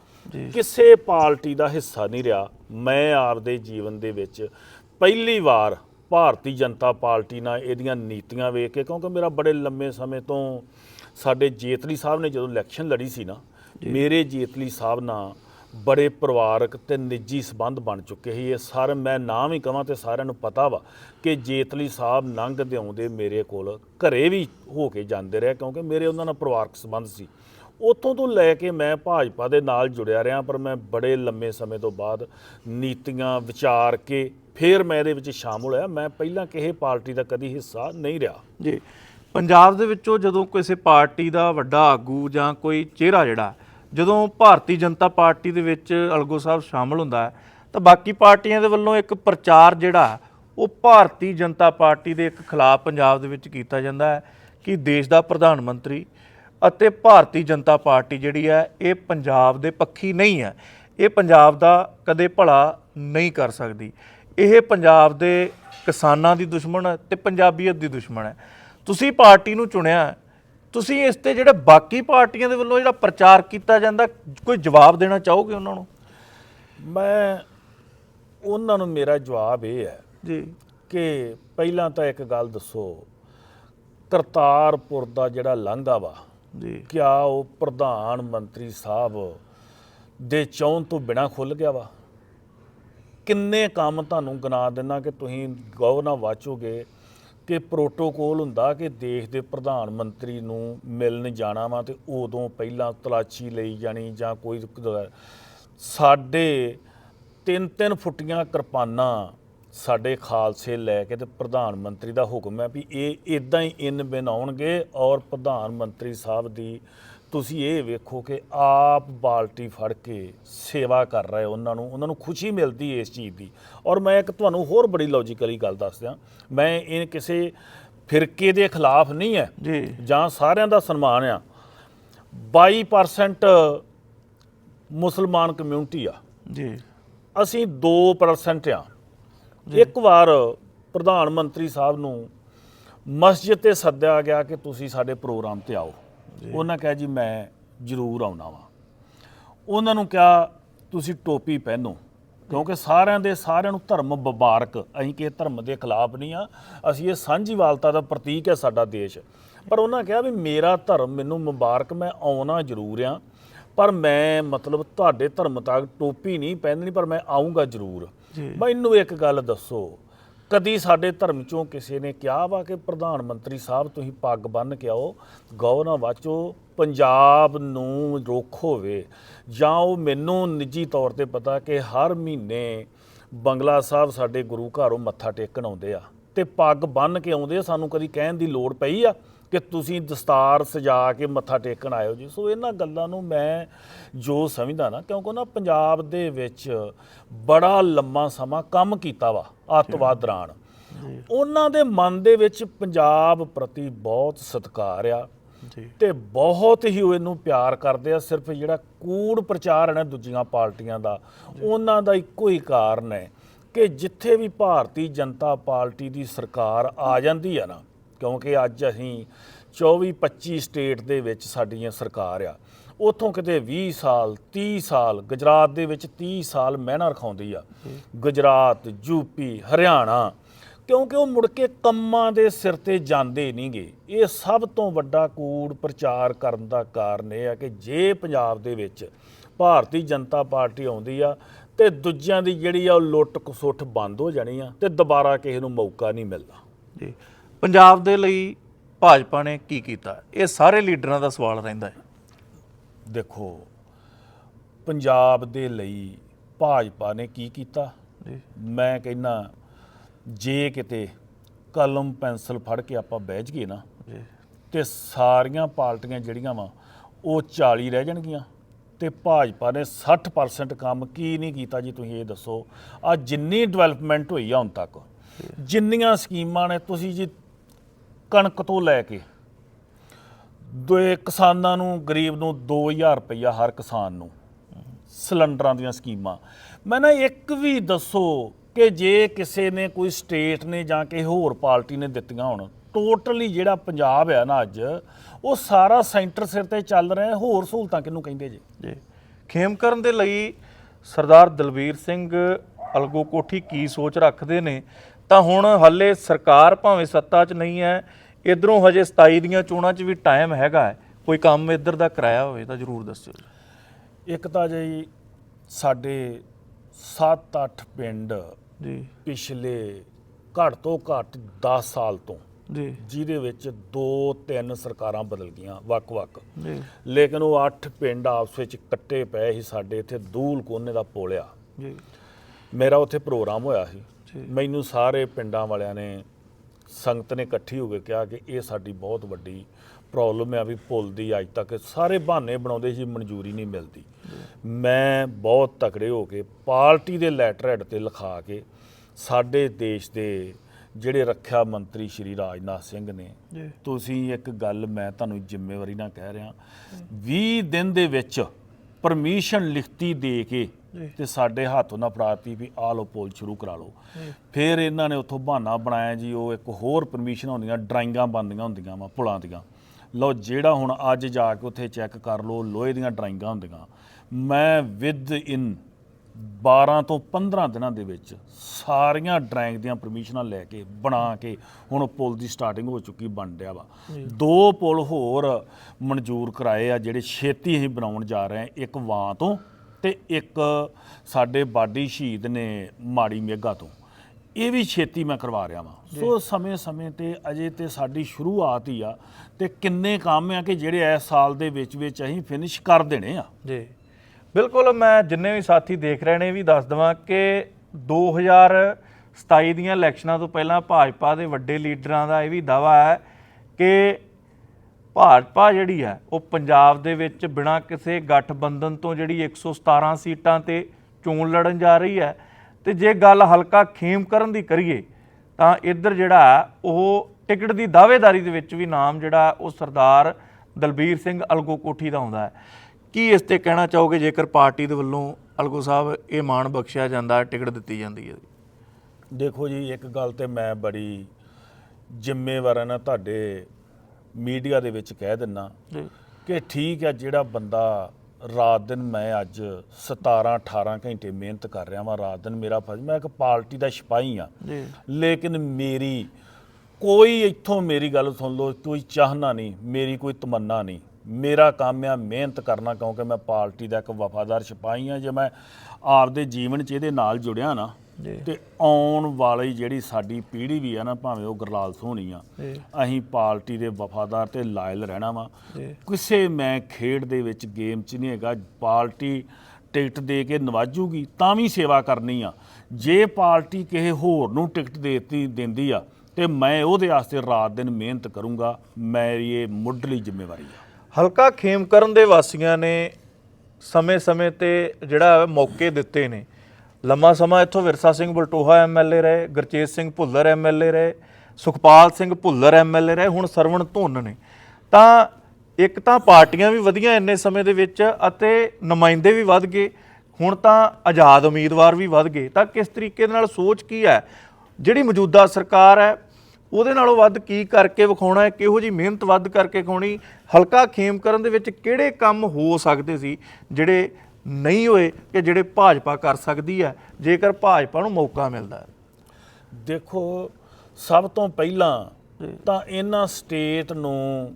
ਕਿਸੇ ਪਾਰਟੀ ਦਾ ਹਿੱਸਾ ਨਹੀਂ ਰਿਹਾ ਮੈਂ ਆਪਦੇ ਜੀਵਨ ਦੇ ਵਿੱਚ ਪਹਿਲੀ ਵਾਰ ਭਾਰਤੀ ਜਨਤਾ ਪਾਰਟੀ ਨਾਲ ਇਹਦੀਆਂ ਨੀਤੀਆਂ ਵੇਖ ਕੇ ਕਿਉਂਕਿ ਮੇਰਾ ਬੜੇ ਲੰਮੇ ਸਮੇਂ ਤੋਂ ਸਾਡੇ ਜੇਤਲੀ ਸਾਹਿਬ ਨੇ ਜਦੋਂ ਇਲੈਕਸ਼ਨ ਲੜੀ ਸੀ ਨਾ ਮੇਰੇ ਜੇਤਲੀ ਸਾਹਿਬ ਨਾਲ ਬੜੇ ਪਰਿਵਾਰਕ ਤੇ ਨਿੱਜੀ ਸਬੰਧ ਬਣ ਚੁੱਕੇ ਸੀ। ਇਹ ਸਾਰੇ ਮੈਂ ਨਾਮ ਹੀ ਕਹਾਂ ਤੇ ਸਾਰਿਆਂ ਨੂੰ ਪਤਾ ਵਾ ਕਿ ਜੇਤਲੀ ਸਾਹਿਬ ਲੰਘਦੇ ਆਉਂਦੇ ਮੇਰੇ ਕੋਲ ਘਰੇ ਵੀ ਹੋ ਕੇ ਜਾਂਦੇ ਰਹੇ ਕਿਉਂਕਿ ਮੇਰੇ ਉਹਨਾਂ ਨਾਲ ਪਰਿਵਾਰਕ ਸਬੰਧ ਸੀ। ਉੱਥੋਂ ਤੋਂ ਲੈ ਕੇ ਮੈਂ ਭਾਜਪਾ ਦੇ ਨਾਲ ਜੁੜਿਆ ਰਿਹਾ ਪਰ ਮੈਂ ਬੜੇ ਲੰਮੇ ਸਮੇਂ ਤੋਂ ਬਾਅਦ ਨੀਤੀਆਂ ਵਿਚਾਰ ਕੇ ਫਿਰ ਮੈਂ ਇਹਦੇ ਵਿੱਚ ਸ਼ਾਮਲ ਹੋਇਆ। ਮੈਂ ਪਹਿਲਾਂ ਕਿਸੇ ਪਾਰਟੀ ਦਾ ਕਦੀ ਹਿੱਸਾ ਨਹੀਂ ਰਿਹਾ। ਜੀ। ਪੰਜਾਬ ਦੇ ਵਿੱਚੋਂ ਜਦੋਂ ਕਿਸੇ ਪਾਰਟੀ ਦਾ ਵੱਡਾ ਆਗੂ ਜਾਂ ਕੋਈ ਚਿਹਰਾ ਜਿਹੜਾ ਜਦੋਂ ਭਾਰਤੀ ਜਨਤਾ ਪਾਰਟੀ ਦੇ ਵਿੱਚ ਅਲਗੋ ਸਾਹਿਬ ਸ਼ਾਮਲ ਹੁੰਦਾ ਹੈ, ਤਾਂ ਬਾਕੀ ਪਾਰਟੀਆਂ ਦੇ ਵੱਲੋਂ ਇੱਕ ਪ੍ਰਚਾਰ ਜਿਹੜਾ, ਉਹ ਭਾਰਤੀ ਜਨਤਾ ਪਾਰਟੀ ਦੇ ਇੱਕ ਖਿਲਾਫ ਪੰਜਾਬ ਦੇ ਵਿੱਚ ਕੀਤਾ ਜਾਂਦਾ ਹੈ ਕਿ ਦੇਸ਼ ਦਾ ਪ੍ਰਧਾਨ ਮੰਤਰੀ ਅਤੇ ਭਾਰਤੀ ਜਨਤਾ ਪਾਰਟੀ ਜਿਹੜੀ ਹੈ, ਇਹ ਪੰਜਾਬ ਦੇ ਪੱਖੀ ਨਹੀਂ ਹੈ। ਇਹ ਪੰਜਾਬ ਦਾ ਕਦੇ ਭਲਾ ਨਹੀਂ ਕਰ ਸਕਦੀ। ਇਹ ਪੰਜਾਬ ਦੇ ਕਿਸਾਨਾਂ ਦੀ ਦੁਸ਼ਮਣ ਹੈ ਤੇ ਪੰਜਾਬੀਅਤ ਦੀ ਦੁਸ਼ਮਣ ਹੈ। ਤੁਸੀਂ ਪਾਰਟੀ ਨੂੰ ਚੁਣਿਆ ਤੁਸੀਂ ਇਸ ਤੇ ਜਿਹੜੇ ਬਾਕੀ ਪਾਰਟੀਆਂ ਦੇ ਵੱਲੋਂ ਜਿਹੜਾ ਪ੍ਰਚਾਰ ਕੀਤਾ ਜਾਂਦਾ ਕੋਈ ਜਵਾਬ ਦੇਣਾ ਚਾਹੋਗੇ ਉਹਨਾਂ ਨੂੰ? ਮੈਂ ਉਹਨਾਂ ਨੂੰ ਮੇਰਾ ਜਵਾਬ ਇਹ ਹੈ ਜੀ। ਕਿ ਪਹਿਲਾਂ ਤਾਂ ਇੱਕ ਗੱਲ ਦੱਸੋ ਕਰਤਾਰਪੁਰ ਦਾ ਜਿਹੜਾ ਲਾਂਘਾ ਵਾ ਜੀ। ਕਿਆ ਉਹ ਪ੍ਰਧਾਨ ਮੰਤਰੀ ਸਾਹਿਬ ਦੇ ਚਾਹੁਣ ਤੋਂ ਬਿਨਾ ਖੁੱਲ ਗਿਆ ਵਾ? ਕਿੰਨੇ ਕੰਮ ਤੁਹਾਨੂੰ ਗਿਣਾ ਦਿੰਨਾ ਕਿ ਤੁਸੀਂ ਗੌਰ ਨਾਲ ਵਾਚੋਗੇ? ਕਿ ਪ੍ਰੋਟੋਕੋਲ ਹੁੰਦਾ ਕਿ ਦੇਸ਼ ਦੇ ਪ੍ਰਧਾਨ ਮੰਤਰੀ ਨੂੰ ਮਿਲਣ ਜਾਣਾ ਵਾ ਤੇ ਉਦੋਂ ਪਹਿਲਾਂ ਤਲਾਸ਼ੀ ਲਈ ਜਾਣੀ ਜਾਂ ਕੋਈ ਸਾਡੇ ਤਿੰਨ ਤਿੰਨ ਫੁੱਟੀਆਂ ਕਿਰਪਾਨਾਂ ਸਾਡੇ ਖਾਲਸੇ ਲੈ ਕੇ ਤੇ ਪ੍ਰਧਾਨ ਮੰਤਰੀ ਦਾ ਹੁਕਮ ਹੈ ਵੀ ਇਹ ਇਦਾਂ ਹੀ ਇਨ ਬਿਨ ਆਉਣਗੇ ਔਰ ਪ੍ਰਧਾਨ ਮੰਤਰੀ ਸਾਹਿਬ ਦੀ ਤੁਸੀਂ ਇਹ ਵੇਖੋ ਕਿ ਆਪ ਬਾਲਟੀ ਫੜ ਕੇ ਸੇਵਾ ਕਰ ਰਹੇ ਉਹਨਾਂ ਨੂੰ ਉਹਨਾਂ ਨੂੰ ਖੁਸ਼ੀ ਮਿਲਦੀ ਇਸ ਚੀਜ਼ ਦੀ। ਔਰ ਮੈਂ ਇੱਕ ਤੁਹਾਨੂੰ ਹੋਰ ਬੜੀ ਲੌਜੀਕਲੀ ਗੱਲ ਦੱਸ ਦਿਆਂ। ਮੈਂ ਇਹ ਕਿਸੇ ਫਿਰਕੇ ਦੇ ਖਿਲਾਫ ਨਹੀਂ ਹੈ ਜੀ। ਜਾਂ ਸਾਰਿਆਂ ਦਾ ਸਨਮਾਨ ਆ। 22% ਮੁਸਲਮਾਨ ਕਮਿਊਨਿਟੀ ਆ। ਜੀ। ਅਸੀਂ 2% ਆ। ਇੱਕ ਵਾਰ ਪ੍ਰਧਾਨ ਮੰਤਰੀ ਸਾਹਿਬ ਨੂੰ ਮਸਜਿਦ ਤੇ ਸੱਦਿਆ ਗਿਆ ਕਿ ਤੁਸੀਂ ਸਾਡੇ ਪ੍ਰੋਗਰਾਮ ਤੇ ਆਓ। ਉਹਨਾਂ ਕਿਹਾ ਜੀ ਮੈਂ ਜ਼ਰੂਰ ਆਉਣਾ ਵਾਂ। ਉਹਨਾਂ ਨੂੰ ਕਿਹਾ ਤੁਸੀਂ ਟੋਪੀ ਪਹਿਨੋ ਕਿਉਂਕਿ ਸਾਰਿਆਂ ਦੇ ਸਾਰਿਆਂ ਨੂੰ ਧਰਮ ਮੁਬਾਰਕ। ਅਸੀਂ ਕਿਸੇ ਧਰਮ ਦੇ ਖਿਲਾਫ ਨਹੀਂ ਆ। ਅਸੀਂ ਇਹ ਸਾਂਝੀਵਾਲਤਾ ਦਾ ਪ੍ਰਤੀਕ ਹੈ ਸਾਡਾ ਦੇਸ਼। ਪਰ ਉਹਨਾਂ ਕਿਹਾ ਵੀ ਮੇਰਾ ਧਰਮ ਮੈਨੂੰ ਮੁਬਾਰਕ ਮੈਂ ਆਉਣਾ ਜ਼ਰੂਰ ਆ। ਪਰ ਮੈਂ ਮਤਲਬ ਤੁਹਾਡੇ ਧਰਮ ਤੱਕ ਟੋਪੀ ਨਹੀਂ ਪਹਿਨਣੀ ਪਰ ਮੈਂ ਆਉਂਗਾ ਜ਼ਰੂਰ। ਜੀ। ਮੈਨੂੰ ਇੱਕ ਗੱਲ ਦੱਸੋ ਕਦੀ ਸਾਡੇ ਧਰਮ ਚੋਂ ਕਿਸੇ ਨੇ ਕਿਹਾ ਵਾ ਕਿ ਪ੍ਰਧਾਨ ਮੰਤਰੀ ਸਾਹਿਬ, ਤੁਸੀਂ ਪੱਗ ਬੰਨ੍ਹ ਕੇ ਆਓ ਗੌਰ ਨਾ ਵਾਚੋ, ਪੰਜਾਬ ਨੂੰ ਰੁੱਖ ਹੋਵੇ। ਜਾਂ ਉਹ ਮੈਨੂੰ ਨਿੱਜੀ ਤੌਰ ਤੇ ਪਤਾ ਕਿ ਹਰ ਮਹੀਨੇ ਬੰਗਲਾ ਸਾਹਿਬ ਸਾਡੇ ਗੁਰੂ ਘਰੋਂ ਮੱਥਾ ਟੇਕਣ ਆਉਂਦੇ ਆ। ਤੇ ਪੱਗ ਬੰਨ੍ਹ ਕੇ ਆਉਂਦੇ ਆ, ਸਾਨੂੰ ਕਦੀ ਕਹਿਣ ਦੀ ਲੋੜ ਪਈ ਆ? ਕਿ ਤੁਸੀਂ ਦਸਤਾਰ ਸਜਾ ਕੇ ਮੱਥਾ ਟੇਕਣ ਆਇਓ ਜੀ। ਸੋ ਇਹਨਾਂ ਗੱਲਾਂ ਨੂੰ ਮੈਂ ਜੋ ਸਮਝਦਾ ਨਾ ਕਿਉਂਕਿ ਨਾ ਪੰਜਾਬ ਦੇ ਵਿੱਚ ਬੜਾ ਲੰਮਾ ਸਮਾਂ ਕੰਮ ਕੀਤਾ ਵਾ ਅੱਤਵਾਦ ਦੌਰਾਨ। ਉਹਨਾਂ ਦੇ ਮਨ ਦੇ ਵਿੱਚ ਪੰਜਾਬ ਪ੍ਰਤੀ ਬਹੁਤ ਸਤਿਕਾਰ ਆ ਜੀ। ਤੇ ਬਹੁਤ ਹੀ ਉਹ ਇਹਨੂੰ ਪਿਆਰ ਕਰਦੇ ਆ। ਸਿਰਫ ਜਿਹੜਾ ਕੂੜ ਪ੍ਰਚਾਰ ਹੈ ਨਾ ਦੂਜੀਆਂ ਪਾਰਟੀਆਂ ਦਾ ਉਹਨਾਂ ਦਾ ਇੱਕੋ ਹੀ ਕਾਰਨ ਹੈ ਕਿ ਜਿੱਥੇ ਵੀ ਭਾਰਤੀ ਜਨਤਾ ਪਾਰਟੀ ਦੀ ਸਰਕਾਰ ਆ ਜਾਂਦੀ ਆ ਨਾ ਕਿਉਂਕਿ ਅੱਜ ਅਸੀਂ 24 25 ਸਟੇਟ ਦੇ ਵਿੱਚ ਸਾਡੀਆਂ ਸਰਕਾਰ ਆ, ਉਥੋਂ ਕਿਤੇ 20 ਸਾਲ 30 ਸਾਲ, ਗੁਜਰਾਤ ਦੇ ਵਿੱਚ 30 ਸਾਲ ਮਹਿਨਾ ਰਖਾਉਂਦੀ ਆ। ਗੁਜਰਾਤ ਯੂਪੀ ਹਰਿਆਣਾ, ਕਿਉਂਕਿ ਉਹ ਮੁੜ ਕੇ ਕੰਮਾਂ ਦੇ ਸਿਰ ਤੇ ਜਾਂਦੇ ਨਹੀਂਗੇ ਇਹ ਸਭ ਤੋਂ ਵੱਡਾ ਕੂੜ ਪ੍ਰਚਾਰ ਕਰਨ ਦਾ ਕਾਰਨ ਇਹ ਆ ਕਿ ਜੇ ਪੰਜਾਬ ਦੇ ਵਿੱਚ ਭਾਰਤੀ ਜਨਤਾ ਪਾਰਟੀ ਆਉਂਦੀ ਆ ਤੇ ਦੂਜਿਆਂ ਦੀ ਜਿਹੜੀ ਆ ਉਹ ਲੁੱਟ ਕਸੁੱਟ ਬੰਦ ਹੋ ਜਾਣੀ ਆ ਤੇ ਦੁਬਾਰਾ ਕਿਸੇ ਨੂੰ ਮੌਕਾ ਨਹੀਂ ਮਿਲਦਾ। ਜੀ। ਪੰਜਾਬ ਦੇ ਲਈ ਭਾਜਪਾ ਨੇ ਕੀ ਕੀਤਾ? ਇਹ ਸਾਰੇ ਲੀਡਰਾਂ ਦਾ ਸਵਾਲ ਰਹਿੰਦਾ ਹੈ। ਦੇਖੋ ਪੰਜਾਬ ਦੇ ਲਈ ਭਾਜਪਾ ਨੇ ਕੀ ਕੀਤਾ? ਮੈਂ ਕਹਿੰਨਾ ਜੇ ਕਿਤੇ ਕਲਮ ਪੈਨਸਲ ਫੜ ਕੇ ਆਪਾਂ ਬਹਿ ਜਾਈਏ ਨਾ ਤੇ ਸਾਰੀਆਂ ਪਾਰਟੀਆਂ ਜਿਹੜੀਆਂ ਵਾ ਉਹ 40 ਰਹਿ ਜਾਣਗੀਆਂ ਤੇ ਭਾਜਪਾ ਨੇ 60% ਕੰਮ ਕੀ ਨਹੀਂ ਕੀਤਾ ਜੀ ਤੁਸੀਂ ਇਹ ਦੱਸੋ? ਆ ਜਿੰਨੀ ਡਿਵੈਲਪਮੈਂਟ ਹੋਈ ਆ ਹੁਣ ਤੱਕ ਜਿੰਨੀਆਂ ਸਕੀਮਾਂ ਨੇ ਤੁਸੀਂ ਜੀ ਕਣਕ ਤੋਂ ਲੈ ਕੇ ਦੋ ਕਿਸਾਨਾਂ ਨੂੰ, ਗਰੀਬ ਨੂੰ 2000 ਰੁਪਈਆ ਹਰ ਕਿਸਾਨ ਨੂੰ ਸਿਲੰਡਰਾਂ ਦੀਆਂ ਸਕੀਮਾਂ। ਮੈਂ ਨਾ ਇੱਕ ਵੀ ਦੱਸੋ ਕਿ ਜੇ ਕਿਸੇ ਨੇ ਕੋਈ ਸਟੇਟ ਨੇ ਜਾਂ ਕਿਸੇ ਹੋਰ ਪਾਰਟੀ ਨੇ ਦਿੱਤੀਆਂ ਹੋਣ, ਟੋਟਲੀ ਜਿਹੜਾ ਪੰਜਾਬ ਹੈ ਨਾ ਅੱਜ, ਉਹ ਸਾਰਾ ਸੈਂਟਰ ਸਿਰ ਤੇ ਚੱਲ ਰਿਹਾ ਹੋਰ ਸਹੂਲਤਾਂ ਕਿਹਨੂੰ ਕਹਿੰਦੇ ਜੀ? ਜੀ। ਖੇਮਕਰਨ ਦੇ ਲਈ ਸਰਦਾਰ ਦਲਵੀਰ ਸਿੰਘ ਅਲਗੋ ਕੋਠੀ ਕੀ ਸੋਚ ਰੱਖਦੇ ਨੇ? ਤਾਂ ਹੁਣ ਹੱਲੇ ਸਰਕਾਰ ਭਾਵੇਂ ਸੱਤਾ 'ਚ ਨਹੀਂ ਹੈ ਇਧਰੋਂ ਹਜੇ 27 ਦੀਆਂ ਚੋਣਾਂ 'ਚ ਵੀ ਟਾਈਮ ਹੈਗਾ। ਕੋਈ ਕੰਮ ਇੱਧਰ ਦਾ ਕਰਾਇਆ ਹੋਵੇ ਤਾਂ ਜ਼ਰੂਰ ਦੱਸਿਓ ਇੱਕ ਤਾਂ ਜੀ ਸਾਡੇ 7-8 ਪਿੰਡ ਜੀ। ਪਿਛਲੇ ਘੱਟ ਤੋਂ ਘੱਟ 10 ਸਾਲ ਤੋਂ ਜੀ। ਜਿਹਦੇ ਵਿੱਚ 2-3 ਸਰਕਾਰਾਂ ਬਦਲ ਗਈਆਂ ਵੱਖ-ਵੱਖ। ਜੀ। ਲੇਕਿਨ ਉਹ 8 ਪਿੰਡ ਆਪਸ ਵਿੱਚ ਇਕੱਠੇ ਪਏ ਸੀ ਸਾਡੇ ਇੱਥੇ ਦੂਲ ਕੋਨੇ ਦਾ ਪੋਲਿਆ। ਜੀ। ਮੇਰਾ ਉੱਥੇ ਪ੍ਰੋਗਰਾਮ ਹੋਇਆ ਸੀ। ਮੈਨੂੰ ਸਾਰੇ ਪਿੰਡਾਂ ਵਾਲਿਆਂ ਨੇ ਸੰਗਤ ਨੇ ਇਕੱਠੀ ਹੋ ਕੇ ਕਿਹਾ ਕਿ ਇਹ ਸਾਡੀ ਬਹੁਤ ਵੱਡੀ ਪ੍ਰੋਬਲਮ ਹੈ ਵੀ ਪੁੱਲ ਦੀ ਅੱਜ ਤੱਕ ਸਾਰੇ ਬਹਾਨੇ ਬਣਾਉਂਦੇ ਸੀ ਮਨਜ਼ੂਰੀ ਨਹੀਂ ਮਿਲਦੀ ਮੈਂ ਬਹੁਤ ਤਕੜੇ ਹੋ ਕੇ ਪਾਰਟੀ ਦੇ ਲੈਟਰ ਹੈਡ ਤੇ ਲਿਖਾ ਕੇ ਸਾਡੇ ਦੇਸ਼ ਦੇ ਜਿਹੜੇ ਰੱਖਿਆ ਮੰਤਰੀ ਸ਼੍ਰੀ ਰਾਜਨਾਥ ਸਿੰਘ ਨੇ ਤੁਸੀਂ ਇੱਕ ਗੱਲ ਮੈਂ ਤੁਹਾਨੂੰ ਜ਼ਿੰਮੇਵਾਰੀ ਨਾਲ ਕਹਿ ਰਿਹਾ 20 ਦਿਨ ਦੇ ਵਿੱਚ ਪਰਮਿਸ਼ਨ ਲਿਖਤੀ ਦੇ ਕੇ। ਤੇ ਸਾਡੇ ਹੱਥੋਂ ਨਾ ਪ੍ਰਾਪਤੀ ਵੀ ਆਹ ਲੋ ਪੋਲ ਸ਼ੁਰੂ ਕਰਾ ਲਓ। ਫਿਰ ਇਹਨਾਂ ਨੇ ਉੱਥੋਂ ਬਹਾਨਾ ਬਣਾਇਆ ਜੀ ਉਹ ਇੱਕ ਹੋਰ ਪਰਮਿਸ਼ਨ ਹੁੰਦੀਆਂ ਡਰਾਇੰਗਾਂ ਬੰਦੀਆਂ ਹੁੰਦੀਆਂ ਵਾ ਪੁਲਾਂ ਦੀਆਂ। ਲਓ ਜਿਹੜਾ ਹੁਣ ਅੱਜ ਜਾ ਕੇ ਉੱਥੇ ਚੈੱਕ ਕਰ ਲਓ ਲੋਹੇ ਦੀਆਂ ਡਰਾਇੰਗਾਂ ਹੁੰਦੀਆਂ। ਮੈਂ ਵਿਦ ਇਨ 12 ਤੋਂ 15 ਦਿਨਾਂ ਦੇ ਵਿੱਚ ਸਾਰੀਆਂ ਡਰਾਇੰਗ ਦੀਆਂ ਪਰਮਿਸ਼ਨਾਂ ਲੈ ਕੇ ਬਣਾ ਕੇ ਹੁਣ ਪੁਲ ਦੀ ਸਟਾਰਟਿੰਗ ਹੋ ਚੁੱਕੀ ਬਣ ਡਿਆ ਵਾ। ਦੋ ਪੁਲ ਹੋਰ ਮਨਜ਼ੂਰ ਕਰਾਏ ਆ ਜਿਹੜੇ ਛੇਤੀ ਅਸੀਂ ਬਣਾਉਣ ਜਾ ਰਹੇ ਹਾਂ ਇੱਕ ਵਾਂ ਤੋਂ ਤੇ ਇੱਕ ਸਾਡੇ ਬਾਡੀ ਸ਼ਹੀਦ ਨੇ ਮਾੜੀ ਮੇਗਾ ਤੋਂ। ਇਹ ਵੀ ਛੇਤੀ ਮੈਂ ਕਰਵਾ ਰਿਹਾ ਵਾਂ। ਸੋ ਸਮੇਂ-ਸਮੇਂ ਤੇ ਅਜੇ ਤੇ ਸਾਡੀ ਸ਼ੁਰੂਆਤ ਹੀ ਆ ਤੇ ਕਿੰਨੇ ਕੰਮ ਆ ਕਿ ਜਿਹੜੇ ਇਸ ਸਾਲ ਦੇ ਵਿੱਚ ਵਿੱਚ ਅਸੀਂ ਫਿਨਿਸ਼ ਕਰ ਦੇਣੇ ਆ। ਜੀ। ਬਿਲਕੁਲ ਮੈਂ ਜਿੰਨੇ ਵੀ ਸਾਥੀ ਦੇਖ ਰਹੇ ਨੇ ਵੀ ਦੱਸ ਦਵਾਂ ਕਿ 2027 ਦੀਆਂ ਇਲੈਕਸ਼ਨਾਂ ਤੋਂ ਪਹਿਲਾਂ ਭਾਜਪਾ ਦੇ ਵੱਡੇ ਲੀਡਰਾਂ ਦਾ ਇਹ ਵੀ ਦਾਵਾ ਹੈ ਕਿ ਭਾਜਪਾ ਜਿਹੜੀ ਹੈ, ਉਹ ਪੰਜਾਬ ਦੇ ਵਿੱਚ ਬਿਨਾਂ ਕਿਸੇ ਗੱਠਬੰਧਨ ਤੋਂ ਜਿਹੜੀ 117 ਸੀਟਾਂ ਤੇ ਚੋਣ ਲੜਨ ਜਾ ਰਹੀ ਹੈ ਤੇ ਜੇ ਗੱਲ ਹਲਕਾ ਖੇਮ ਕਰਨ ਦੀ ਕਰੀਏ, ਤਾਂ ਇੱਧਰ ਜਿਹੜਾ ਹੈ, ਉਹ ਟਿਕਟ ਦੀ ਦਾਅਵੇਦਾਰੀ ਦੇ ਵਿੱਚ ਵੀ ਨਾਮ ਜਿਹੜਾ ਉਹ ਸਰਦਾਰ ਦਲਬੀਰ ਸਿੰਘ ਅਲਗੋ ਕੋਠੀ ਦਾ ਆਉਂਦਾ ਹੈ। ਕੀ ਇਸ ਤੇ ਕਹਿਣਾ ਚਾਹੋਗੇ ਜੇਕਰ ਪਾਰਟੀ ਦੇ ਵੱਲੋਂ ਅਲਗੋ ਸਾਹਿਬ ਇਹ ਮਾਣ ਬਖਸ਼ਿਆ ਜਾਂਦਾ, ਟਿਕਟ ਦਿੱਤੀ ਜਾਂਦੀ ਹੈ? ਦੇਖੋ ਜੀ, ਇੱਕ ਗੱਲ ਤੇ ਮੈਂ ਬੜੀ ਜ਼ਿੰਮੇਵਾਰਾਂ ਨਾਲ ਤੁਹਾਡੇ ਮੀਡੀਆ ਦੇ ਵਿੱਚ ਕਹਿ ਦਿੰਨਾ ਕਿ ਠੀਕ ਹੈ ਜਿਹੜਾ ਬੰਦਾ ਰਾਤ ਦਿਨ ਮੈਂ ਅੱਜ 17 18 ਘੰਟੇ ਮਿਹਨਤ ਕਰ ਰਿਹਾ ਵਾਂ ਰਾਤ ਦਿਨ ਮੇਰਾ ਫਰਜ਼ ਮੈਂ ਇੱਕ ਪਾਰਟੀ ਦਾ ਸਿਪਾਹੀ ਆ ਜੀ। ਲੇਕਿਨ ਮੇਰੀ ਕੋਈ ਇੱਥੋਂ ਮੇਰੀ ਗੱਲ ਸੁਣ ਲਓ ਕੋਈ ਚਾਹਨਾ ਨਹੀਂ ਮੇਰੀ ਕੋਈ ਤਮੰਨਾ ਨਹੀਂ। ਮੇਰਾ ਕੰਮ ਆ ਮਿਹਨਤ ਕਰਨਾ ਕਿਉਂਕਿ ਮੈਂ ਪਾਰਟੀ ਦਾ ਇੱਕ ਵਫਾਦਾਰ ਸਿਪਾਹੀ ਆ ਜੇ ਮੈਂ ਆਪਦੇ ਜੀਵਨ 'ਚ ਇਹਦੇ ਨਾਲ ਜੁੜਿਆ ਨਾ ਜੀ। ਤੇ ਆਉਣ ਵਾਲੀ ਜਿਹੜੀ ਸਾਡੀ ਪੀੜ੍ਹੀ ਵੀ ਆ ਨਾ ਭਾਵੇਂ ਉਹ ਗਰਲਾਲ ਸੋਹਣੀ ਆ ਜੀ। ਅਸੀਂ ਪਾਰਟੀ ਦੇ ਵਫਾਦਾਰ ਤੇ ਲਾਇਲ ਰਹਿਣਾ ਵਾ। ਜੀ। ਕਿਸੇ ਮੈਂ ਖੇਡ ਦੇ ਵਿੱਚ ਗੇਮ 'ਚ ਨਹੀਂ ਹੈਗਾ ਪਾਰਟੀ ਟਿਕਟ ਦੇ ਕੇ ਨਵਾਜੂਗੀ ਤਾਂ ਵੀ ਸੇਵਾ ਕਰਨੀ ਆ। ਜੇ ਪਾਰਟੀ ਕਿਸੇ ਹੋਰ ਨੂੰ ਟਿਕਟ ਦੇਤੀ ਦਿੰਦੀ ਆ ਤੇ ਮੈਂ ਉਹਦੇ ਵਾਸਤੇ ਰਾਤ ਦਿਨ ਮਿਹਨਤ ਕਰੂੰਗਾ ਮੇਰੀ ਇਹ ਮੁੱਢਲੀ ਜ਼ਿੰਮੇਵਾਰੀ ਆ। ਹਲਕਾ ਖੇਮਕਰਨ ਦੇ ਵਾਸੀਆਂ ਨੇ ਸਮੇਂ-ਸਮੇਂ ਤੇ ਜਿਹੜਾ ਮੌਕੇ ਦਿੱਤੇ ਨੇ ਲੰਮਾ ਸਮਾਂ ਇੱਥੋਂ ਵਿਰਸਾ ਸਿੰਘ ਬਲਟੋਹਾ ਐਮਐਲਏ ਰਹੇ, ਗੁਰਚੇਤ ਸਿੰਘ ਭੁੱਲਰ ਐਮਐਲਏ ਰਹੇ, ਸੁਖਪਾਲ ਸਿੰਘ ਭੁੱਲਰ ਐਮਐਲਏ ਰਹੇ, ਹੁਣ ਸਰਵਣ ਧੁੰਨ ਨੇ। ਤਾਂ ਇੱਕ ਤਾਂ ਪਾਰਟੀਆਂ ਵੀ ਵਧੀਆਂ ਇੰਨੇ ਸਮੇਂ ਦੇ ਵਿੱਚ ਅਤੇ ਨੁਮਾਇੰਦੇ ਵੀ ਵੱਧ ਗਏ, ਹੁਣ ਤਾਂ ਆਜ਼ਾਦ ਉਮੀਦਵਾਰ ਵੀ ਵੱਧ ਗਏ। ਤਾਂ ਕਿਸ ਤਰੀਕੇ ਦੇ ਨਾਲ ਸੋਚ ਕੀ ਹੈ? ਜਿਹੜੀ ਮੌਜੂਦਾ ਸਰਕਾਰ ਹੈ, ਉਹਦੇ ਨਾਲੋਂ ਵੱਧ ਕੀ ਕਰਕੇ ਵਿਖਾਉਣਾ ਹੈ? ਕਿਹੋ ਜੀ ਮਿਹਨਤ ਵੱਧ ਕਰਕੇ ਵਿਖਾਉਣੀ? ਹਲਕਾ ਖੇਮ ਕਰਨ ਦੇ ਵਿੱਚ ਕਿਹੜੇ ਕੰਮ ਹੋ ਸਕਦੇ ਸੀ, ਜਿਹੜੇ ਨਹੀਂ ਹੋਏ ਕਿ ਜਿਹੜੇ ਭਾਜਪਾ ਕਰ ਸਕਦੀ ਹੈ ਜੇਕਰ ਭਾਜਪਾ ਨੂੰ ਮੌਕਾ ਮਿਲਦਾ ਹੈ। ਦੇਖੋ ਸਭ ਤੋਂ ਪਹਿਲਾਂ ਤਾਂ ਇਹਨਾਂ ਸਟੇਟ ਨੂੰ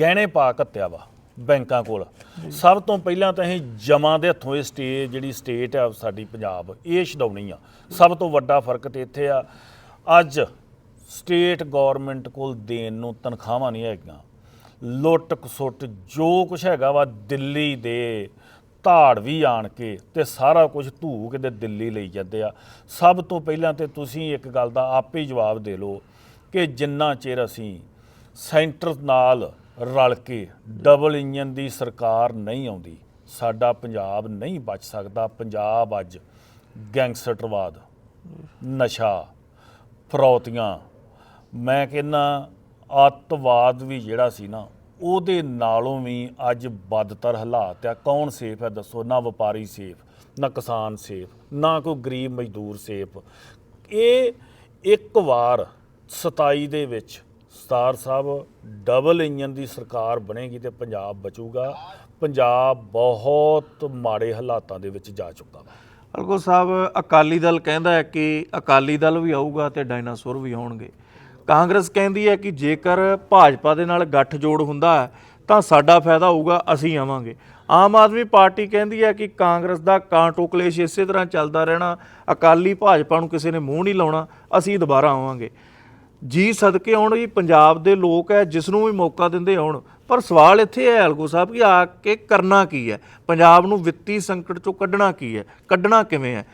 ਗਹਿਣੇ ਪਾ ਘੱਤਿਆ ਵਾ ਬੈਂਕਾਂ ਕੋਲ। ਸਭ ਤੋਂ ਪਹਿਲਾਂ ਤਾਂ ਇਹ ਜਮਾ ਦੇ ਹੱਥੋਂ ਇਹ ਸਟੇ ਜਿਹੜੀ ਸਟੇਟ ਆ ਸਾਡੀ ਪੰਜਾਬ ਇਹ ਛਡਾਉਣੀ ਆ। ਸਭ ਤੋਂ ਵੱਡਾ ਫ਼ਰਕ ਤੇ ਇੱਥੇ ਆ ਅੱਜ ਸਟੇਟ ਗਵਰਨਮੈਂਟ ਕੋਲ ਦੇਣ ਨੂੰ ਤਨਖਾਹਾਂ ਨਹੀਂ ਹੈਗੀਆਂ। ਲੁੱਟ ਖਸੁੱਟ ਜੋ ਕੁਝ ਹੈਗਾ ਵਾ ਦਿੱਲੀ ਦੇ ਧਾੜ ਵੀ ਆਣ ਕੇ ਤੇ ਸਾਰਾ ਕੁਝ ਧੂ ਕੇ ਤੇ ਦਿੱਲੀ ਲਈ ਜਾਂਦੇ ਆ। ਸਭ ਤੋਂ ਪਹਿਲਾਂ ਤੇ ਤੁਸੀਂ ਇੱਕ ਗੱਲ ਦਾ ਆਪੇ ਹੀ ਜਵਾਬ ਦੇ ਲਓ ਕਿ ਜਿੰਨਾ ਚਿਰ ਅਸੀਂ ਸੈਂਟਰ ਨਾਲ ਰਲ ਕੇ ਡਬਲ ਇੰਜਨ ਦੀ ਸਰਕਾਰ ਨਹੀਂ ਆਉਂਦੀ, ਸਾਡਾ ਪੰਜਾਬ ਨਹੀਂ ਬਚ ਸਕਦਾ। ਪੰਜਾਬ ਅੱਜ ਗੈਂਗਸਟਰਵਾਦ, ਨਸ਼ਾ, ਫਰੌਤੀਆਂ, ਮੈਂ ਕਹਿੰਨਾ ਅੱਤਵਾਦ ਵੀ ਜਿਹੜਾ ਸੀ ਨਾ ਉਹਦੇ ਨਾਲੋਂ ਵੀ ਅੱਜ ਬਦਤਰ ਹਾਲਾਤ ਆ। ਕੌਣ ਸੇਫ ਹੈ ਦੱਸੋ? ਨਾ ਵਪਾਰੀ ਸੇਫ, ਨਾ ਕਿਸਾਨ ਸੇਫ, ਨਾ ਕੋਈ ਗਰੀਬ ਮਜ਼ਦੂਰ ਸੇਫ। ਇਹ ਇੱਕ ਵਾਰ 27 ਦੇ ਵਿੱਚ ਸਤਾਰ ਸਾਹਿਬ ਡਬਲ ਇੰਜਨ ਦੀ ਸਰਕਾਰ ਬਣੇਗੀ ਤੇ ਪੰਜਾਬ ਬਚੂਗਾ। ਪੰਜਾਬ ਬਹੁਤ ਮਾੜੇ ਹਾਲਾਤਾਂ ਦੇ ਵਿੱਚ ਜਾ ਚੁੱਕਾ ਵਾ। ਅਲਗੋ ਸਾਹਿਬ, ਅਕਾਲੀ ਦਲ ਕਹਿੰਦਾ ਹੈ ਕਿ ਅਕਾਲੀ ਦਲ ਵੀ ਆਊਗਾ ਤੇ ਡਾਇਨਾਸੌਰ ਵੀ ਆਉਣਗੇ। ਕਾਂਗਰਸ ਕਹਿੰਦੀ ਹੈ ਕਿ ਜੇਕਰ ਭਾਜਪਾ ਦੇ ਨਾਲ ਗੱਠਜੋੜ ਹੁੰਦਾ ਹੈ ਤਾਂ ਸਾਡਾ ਫਾਇਦਾ ਹੋਊਗਾ, ਅਸੀਂ ਆਵਾਂਗੇ। ਆਮ ਆਦਮੀ ਪਾਰਟੀ ਕਹਿੰਦੀ ਹੈ ਕਿ ਕਾਂਗਰਸ ਦਾ ਕਾਂਟੋ ਕਲੇਸ਼ ਇਸੇ ਤਰ੍ਹਾਂ ਚੱਲਦਾ ਰਹਿਣਾ, ਅਕਾਲੀ ਭਾਜਪਾ ਨੂੰ ਕਿਸੇ ਨੇ ਮੂੰਹ ਨਹੀਂ ਲਾਉਣਾ, ਅਸੀਂ ਦੁਬਾਰਾ ਆਵਾਂਗੇ। ਜੀ ਸਦਕੇ ਆਉਣ ਜੀ, ਪੰਜਾਬ ਦੇ ਲੋਕ ਹੈ, ਜਿਸ ਨੂੰ ਵੀ ਮੌਕਾ ਦਿੰਦੇ ਆਉਣ। ਪਰ ਸਵਾਲ ਇੱਥੇ ਹੈ ਅਲਗੋ ਸਾਹਿਬ, ਕਿ ਆ ਕੇ ਕਰਨਾ ਕੀ ਹੈ? ਪੰਜਾਬ ਨੂੰ ਵਿੱਤੀ ਸੰਕਟ ਚੋਂ ਕੱਢਣਾ ਕੀ ਹੈ? ਕੱਢਣਾ ਕਿਵੇਂ ਹੈ?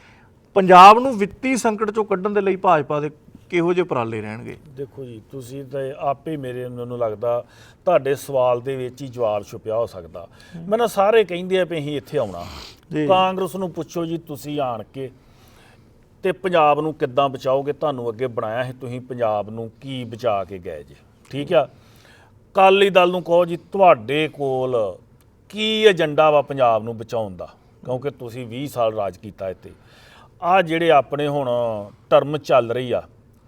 ਪੰਜਾਬ ਨੂੰ ਵਿੱਤੀ ਸੰਕਟ ਚੋਂ ਕੱਢਣ ਦੇ ਲਈ ਭਾਜਪਾ ਦੇ ਕਿਹੋ ਜਿਹੇ ਉਪਰਾਲੇ ਰਹਿਣਗੇ? ਦੇਖੋ ਜੀ ਤੁਸੀਂ ਤਾਂ ਆਪੇ ਮੇਰੇ ਮੈਨੂੰ ਲੱਗਦਾ ਤੁਹਾਡੇ ਸਵਾਲ ਦੇ ਵਿੱਚ ਹੀ ਜਵਾਬ ਛੁਪਿਆ ਹੋ ਸਕਦਾ। ਮੈਨੂੰ ਸਾਰੇ ਕਹਿੰਦੇ ਆ ਵੀ ਅਸੀਂ ਇੱਥੇ ਆਉਣਾ। ਕਾਂਗਰਸ ਨੂੰ ਪੁੱਛੋ ਜੀ ਤੁਸੀਂ ਆਣ ਕੇ ਤੇ ਪੰਜਾਬ ਨੂੰ ਕਿੱਦਾਂ ਬਚਾਓਗੇ ਤੁਹਾਨੂੰ ਅੱਗੇ ਬਣਾਇਆ ਸੀ ਤੁਸੀਂ ਪੰਜਾਬ ਨੂੰ ਕੀ ਬਚਾ ਕੇ ਗਏ ਜੀ। ਠੀਕ ਆ? ਕਾਲੀ ਦਲ ਨੂੰ ਕਹੋ ਜੀ ਤੁਹਾਡੇ ਕੋਲ ਕੀ ਏਜੰਡਾ ਵਾ ਪੰਜਾਬ ਨੂੰ ਬਚਾਉਣ ਦਾ? ਕਿਉਂਕਿ ਤੁਸੀਂ 20 ਸਾਲ ਰਾਜ ਕੀਤਾ ਇੱਥੇ। ਆ ਜਿਹੜੇ ਆਪਣੇ ਹੁਣ ਟਰਮ ਚੱਲ ਰਹੀ ਆ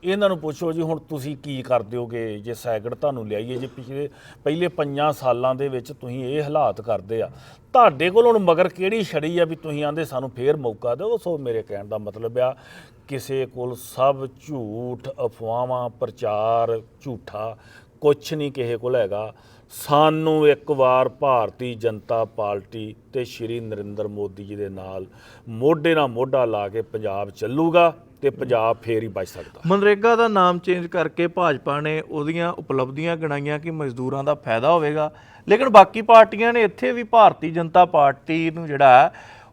ਇਹਨਾਂ ਨੂੰ ਪੁੱਛੋ ਜੀ, ਹੁਣ ਤੁਸੀਂ ਕੀ ਕਰ ਦਿਓਗੇ ਜੇ ਸੈਕੜ ਤੁਹਾਨੂੰ ਲਿਆਈਏ, ਜੇ ਪਿਛਲੇ, ਪਹਿਲੇ 5 ਸਾਲਾਂ ਦੇ ਵਿੱਚ ਤੁਸੀਂ ਇਹ ਹਾਲਾਤ ਕਰਦੇ ਆ, ਤੁਹਾਡੇ ਕੋਲ ਹੁਣ ਮਗਰ ਕਿਹੜੀ ਛੜੀ ਆ ਵੀ ਤੁਸੀਂ ਆਂਦੇ ਸਾਨੂੰ ਫੇਰ ਮੌਕਾ ਦਿਓ? ਸੋ ਮੇਰੇ ਕਹਿਣ ਦਾ ਮਤਲਬ ਆ, ਕਿਸੇ ਕੋਲ ਸਭ ਝੂਠ ਅਫਵਾਹਾਂ, ਪ੍ਰਚਾਰ ਝੂਠਾ ਕੁਛ ਨਹੀਂ ਕਿਸੇ ਕੋਲ ਹੈਗਾ। ਸਾਨੂੰ ਇੱਕ ਵਾਰ ਭਾਰਤੀ ਜਨਤਾ ਪਾਰਟੀ ਤੇ ਸ਼੍ਰੀ ਨਰਿੰਦਰ ਮੋਦੀ ਜੀ ਦੇ ਨਾਲ ਮੋਢੇ ਨਾਲ ਮੋਢਾ ਲਾ ਕੇ ਪੰਜਾਬ ਚੱਲੂਗਾ। ਤੇ ਪੰਜਾਬ ਫੇਰ ਹੀ ਬਚ ਸਕਦਾ। ਮਨਰੇਗਾ ਦਾ ਨਾਮ ਚੇਂਜ ਕਰਕੇ ਭਾਜਪਾ ਨੇ ਉਹਦੀਆਂ ਉਪਲਬਧੀਆਂ ਗਿਣਾਈਆਂ ਕਿ ਮਜ਼ਦੂਰਾਂ ਦਾ ਫਾਇਦਾ ਹੋਵੇਗਾ। ਲੇਕਿਨ ਬਾਕੀ ਪਾਰਟੀਆਂ ਨੇ ਇੱਥੇ ਵੀ ਭਾਰਤੀ ਜਨਤਾ ਪਾਰਟੀ ਨੂੰ ਜਿਹੜਾ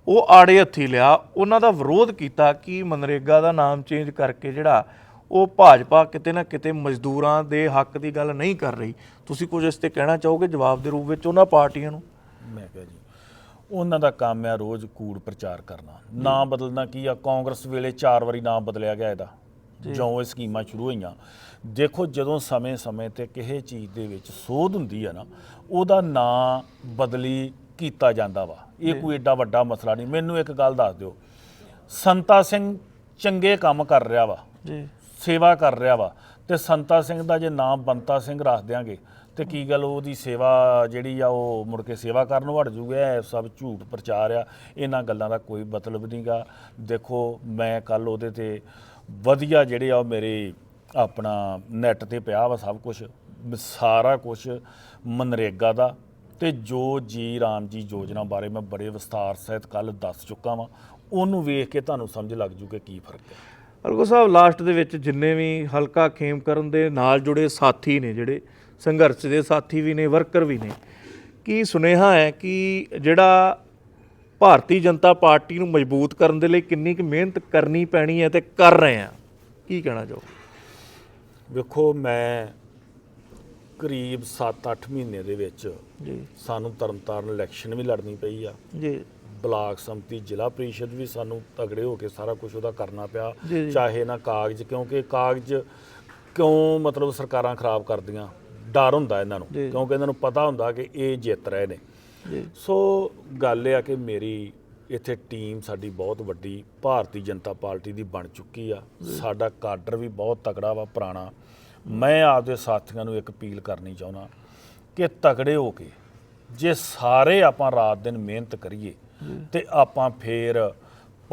ਉਹ ਆੜੇ ਹੱਥੀ ਲਿਆ। ਉਹਨਾਂ ਦਾ ਵਿਰੋਧ ਕੀਤਾ ਕਿ ਮਨਰੇਗਾ ਦਾ ਨਾਮ ਚੇਂਜ ਕਰਕੇ ਜਿਹੜਾ ਉਹ ਭਾਜਪਾ ਕਿਤੇ ਨਾ ਕਿਤੇ ਮਜ਼ਦੂਰਾਂ ਦੇ ਹੱਕ ਦੀ ਗੱਲ ਨਹੀਂ ਕਰ ਰਹੀ। ਤੁਸੀਂ ਕੁਝ ਇਸ ਤੇ ਕਹਿਣਾ ਚਾਹੋਗੇ ਜਵਾਬ ਦੇ ਰੂਪ ਵਿੱਚ ਉਹਨਾਂ ਪਾਰਟੀਆਂ ਨੂੰ? ਮੈਂ ਕਿਹਾ ਜੀ। ਉਹਨਾਂ ਦਾ ਕੰਮ ਆ ਰੋਜ਼ ਕੂੜ ਪ੍ਰਚਾਰ ਕਰਨਾ। ਨਾਂ ਬਦਲਣਾ ਕੀ ਆ? ਕਾਂਗਰਸ ਵੇਲੇ ਚਾਰ ਵਾਰੀ ਨਾਮ ਬਦਲਿਆ ਗਿਆ ਇਹਦਾ। ਜਿਉਂ ਇਹ ਸਕੀਮਾਂ ਸ਼ੁਰੂ ਹੋਈਆਂ। ਦੇਖੋ ਜਦੋਂ ਸਮੇਂ-ਸਮੇਂ ਤੇ ਕਿਸੇ ਚੀਜ਼ ਦੇ ਵਿੱਚ ਸੋਧ ਹੁੰਦੀ ਆ ਨਾ ਉਹਦਾ ਨਾਂ ਬਦਲੀ ਕੀਤਾ ਜਾਂਦਾ ਵਾ। ਇਹ ਕੋਈ ਏਡਾ ਵੱਡਾ ਮਸਲਾ ਨਹੀਂ। ਮੈਨੂੰ ਇੱਕ ਗੱਲ ਦੱਸ ਦਿਓ। ਸੰਤਾ ਸਿੰਘ ਚੰਗੇ ਕੰਮ ਕਰ ਰਿਹਾ ਵਾ। ਜੀ। ਸੇਵਾ ਕਰ ਰਿਹਾ ਵਾ। ਤੇ ਸੰਤਾ ਸਿੰਘ ਦਾ ਜੇ ਨਾਮ ਬੰਤਾ ਸਿੰਘ ਰੱਖ ਦਿਆਂਗੇ ਤੇ ਕੀ ਗੱਲ ਉਹਦੀ ਸੇਵਾ ਜਿਹੜੀ ਆ ਉਹ ਮੁੜ ਕੇ ਸੇਵਾ ਕਰਨ ਵੜ ਜੂਗਾ ਇਹ ਸਭ ਝੂਠ ਪ੍ਰਚਾਰ ਆ। ਇਹਨਾਂ ਗੱਲਾਂ ਦਾ ਕੋਈ ਮਤਲਬ ਨਹੀਂਗਾ। ਦੇਖੋ, ਮੈਂ ਕੱਲ ਉਹਦੇ ਤੇ ਵਧੀਆ ਜਿਹੜੇ ਆ ਉਹ ਮੇਰੇ ਆਪਣਾ ਨੈਟ ਤੇ ਪਿਆ ਵਾ ਸਭ ਕੁਝ ਸਾਰਾ ਕੁਝ ਮਨਰੇਗਾ ਦਾ। ਤੇ ਜੋ ਜੀ ਰਾਮ ਜੀ ਯੋਜਨਾ ਬਾਰੇ ਮੈਂ ਬੜੇ ਵਿਸਥਾਰ ਸਹਿਤ ਕੱਲ ਦੱਸ ਚੁੱਕਾ ਵਾਂ। ਉਹਨੂੰ ਵੇਖ ਕੇ ਤੁਹਾਨੂੰ ਸਮਝ ਲੱਗ ਜੂ ਕਿ ਕੀ ਫ਼ਰਕ ਹੈ। ਅਲਗੋ ਸਾਹਿਬ ਲਾਸਟ ਦੇ ਵਿੱਚ ਜਿੰਨੇ ਵੀ ਹਲਕਾ ਖੇਮ ਕਰਨ ਦੇ ਨਾਲ ਜੁੜੇ ਸਾਥੀ ਨੇ ਜਿਹੜੇ ਸੰਘਰਸ਼ ਦੇ ਸਾਥੀ ਵੀ ਨੇ ਵਰਕਰ ਵੀ ਨੇ। ਕੀ ਸੁਨੇਹਾ ਹੈ ਕਿ ਜਿਹੜਾ ਭਾਰਤੀ ਜਨਤਾ ਪਾਰਟੀ ਨੂੰ ਮਜ਼ਬੂਤ ਕਰਨ ਦੇ ਲਈ ਕਿੰਨੀ ਕੁ ਮਿਹਨਤ ਕਰਨੀ ਪੈਣੀ ਹੈ ਤੇ ਕਰ ਰਹੇ ਆ ਕੀ ਕਹਿਣਾ ਚਾਹੋ ਵੇਖੋ ਮੈਂ ਕਰੀਬ 7-8 ਮਹੀਨੇ ਦੇ ਵਿੱਚ ਜੀ। ਸਾਨੂੰ ਤਰਨਤਾਰਨ ਇਲੈਕਸ਼ਨ ਵੀ ਲੜਨੀ ਪਈ ਆ। ਜੀ। ਬਲਾਕ ਸੰਮਤੀ ਜ਼ਿਲ੍ਹਾ ਪ੍ਰੀਸ਼ਦ ਵੀ ਸਾਨੂੰ ਤਗੜੇ ਹੋ ਕੇ ਸਾਰਾ ਕੁਝ ਉਹਦਾ ਕਰਨਾ ਪਿਆ। ਚਾਹੇ ਨਾ ਕਾਗਜ਼ ਕਿਉਂਕਿ ਕਾਗਜ਼ ਕਿਉਂ ਮਤਲਬ ਸਰਕਾਰਾਂ ਖਰਾਬ ਕਰਦੀਆਂ? ਡਰ ਹੁੰਦਾ ਇਹਨਾਂ ਨੂੰ। ਕਿਉਂਕਿ ਇਹਨਾਂ ਨੂੰ ਪਤਾ ਹੁੰਦਾ ਕਿ ਇਹ ਜਿੱਤ ਰਹੇ ਨੇ। ਸੋ ਗੱਲ ਇਹ ਆ ਕਿ ਮੇਰੀ ਇੱਥੇ ਟੀਮ ਸਾਡੀ ਬਹੁਤ ਵੱਡੀ ਭਾਰਤੀ ਜਨਤਾ ਪਾਰਟੀ ਦੀ ਬਣ ਚੁੱਕੀ ਆ। ਸਾਡਾ ਕਾਡਰ ਵੀ ਬਹੁਤ ਤਕੜਾ ਵਾ ਪੁਰਾਣਾ। ਮੈਂ ਆਪਦੇ ਸਾਥੀਆਂ ਨੂੰ ਇੱਕ ਅਪੀਲ ਕਰਨੀ ਚਾਹੁੰਦਾ ਕਿ ਤਕੜੇ ਹੋ ਕੇ ਜੇ ਸਾਰੇ ਆਪਾਂ ਰਾਤ ਦਿਨ ਮਿਹਨਤ ਕਰੀਏ ਤੇ ਆਪਾਂ ਫੇਰ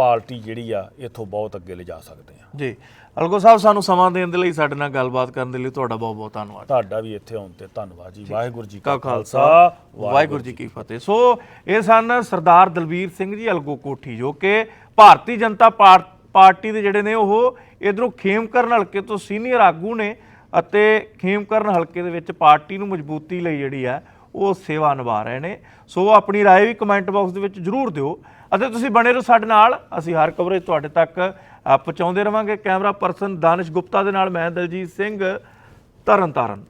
ਪਾਰਟੀ ਜਿਹੜੀ ਆ ਇੱਥੋਂ ਬਹੁਤ ਅੱਗੇ ਲਿਜਾ ਸਕਦੇ ਆ ਜੀ। ਅਲਗੋ ਸਾਹਿਬ ਸਾਨੂੰ ਸਮਾਂ ਦੇਣ ਦੇ ਲਈ ਸਾਡੇ ਨਾਲ ਗੱਲਬਾਤ ਕਰਨ ਦੇ ਲਈ ਤੁਹਾਡਾ ਬਹੁਤ ਬਹੁਤ ਧੰਨਵਾਦ। ਤੁਹਾਡਾ ਵੀ ਇੱਥੇ ਆਉਣ ਤੇ ਧੰਨਵਾਦ ਜੀ। ਵਾਹਿਗੁਰੂ ਜੀ ਕਾ ਖਾਲਸਾ ਵਾਹਿਗੁਰੂ ਜੀ ਕੀ ਫਤਿਹ। ਸੋ ਇਹ ਸਨ ਸਰਦਾਰ ਦਲਬੀਰ ਸਿੰਘ ਜੀ ਅਲਗੋ ਕੋਠੀ ਜੋ ਕਿ ਭਾਰਤੀ ਜਨਤਾ ਪਾਰ- ਪਾਰਟੀ ਦੇ ਜਿਹੜੇ ਨੇ ਉਹ ਇਧਰੋਂ ਖੇਮਕਰਨ ਹਲਕੇ ਤੋਂ ਸੀਨੀਅਰ ਆਗੂ ਨੇ ਅਤੇ ਖੇਮਕਰਨ ਹਲਕੇ ਦੇ ਵਿੱਚ ਪਾਰਟੀ ਨੂੰ ਮਜ਼ਬੂਤੀ ਲਈ ਜਿਹੜੀ ਹੈ ਉਹ ਸੇਵਾ ਨਿਭਾ ਰਹੇ ਨੇ ਸੋ ਆਪਣੀ رائے ਵੀ ਕਮੈਂਟ ਬਾਕਸ ਦੇ ਵਿੱਚ ਜਰੂਰ ਦਿਓ ਅਤੇ ਤੁਸੀਂ ਬਣੇ ਰਹੋ ਸਾਡੇ ਨਾਲ ਅਸੀਂ ਹਰ ਕਵਰੇਜ ਤੁਹਾਡੇ ਤੱਕ ਅ, ਪਹੁੰਚਾਉਂਦੇ ਰਵਾਂਗੇ ਕੈਮਰਾ ਪਰਸਨ ਦਾਨਿਸ਼ ਗੁਪਤਾ ਦੇ ਨਾਲ ਮੈਂ ਦਲਜੀਤ ਸਿੰਘ ਤਰਨਤਾਰਨ